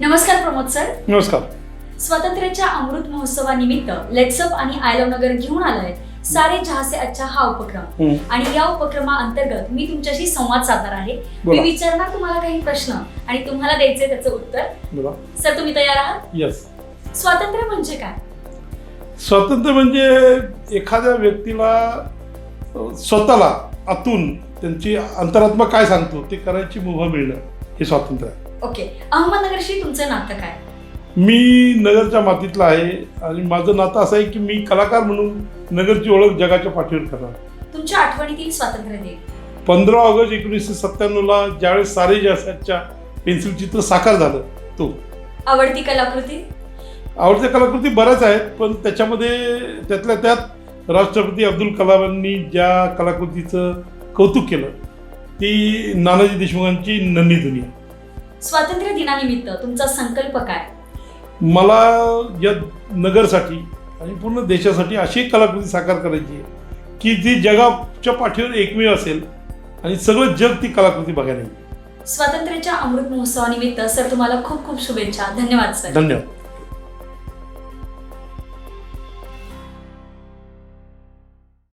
नमस्कार स्वातंत्र्याच्या अमृत महोत्सवानिमित्त लेट्सअप आणि आय लव्ह नगर घेऊन आलाय. सारे जहा से अच्छा हा उपक्रम. आणि या उपक्रमाअंतर्गत मी तुमच्याशी संवाद साधणार आहे. मी विचारणार तुम्हाला काही प्रश्न आणि तुम्हाला द्यायचे त्याचं उत्तर. सर तुम्ही तयार आहात? यस स्वातंत्र्य म्हणजे काय? स्वातंत्र्य म्हणजे एखाद्या व्यक्तीला स्वतःला आतून त्यांची अंतरात्मा काय सांगतो ते करायची मुभा मिळणं. हे स्वातंत्र्य आहे. ओके. अहमदनगरशी तुमचं नातं काय? मी नगरच्या मातीतला आहे आणि माझं नातं असं आहे की मी कलाकार म्हणून नगरची ओळख जगाच्या पाठीवर करणार. तुमच्या आठवणीतील स्वातंत्र्य दिन पंधरा ऑगस्ट एकोणीसशे सत्त्याण्णवला ज्यावेळेस सारे जासाच्या पेन्सिल चित्र साकार झालं तो. आवडती कलाकृती? आवडत्या कलाकृती बऱ्याच आहेत पण त्याच्यामध्ये त्यातल्या त्यात राष्ट्रपती अब्दुल कलामांनी ज्या कलाकृतीचं कौतुक केलं ती नानाजी देशमुखांची नन्ही दुनिया स्वातंत्र्य दिनानिमित्त तुमचा संकल्प काय? मला या नगरसाठी आणि पूर्ण देशासाठी अशी कलाकृती साकार करायची आहे की जी जगाच्या पाठीवर एकमेव असेल आणि सगळं जग ती कलाकृती बघायला येईल. स्वातंत्र्याच्या अमृत महोत्सवानिमित्त सर तुम्हाला खूप खूप शुभेच्छा. धन्यवाद सर. धन्यवाद.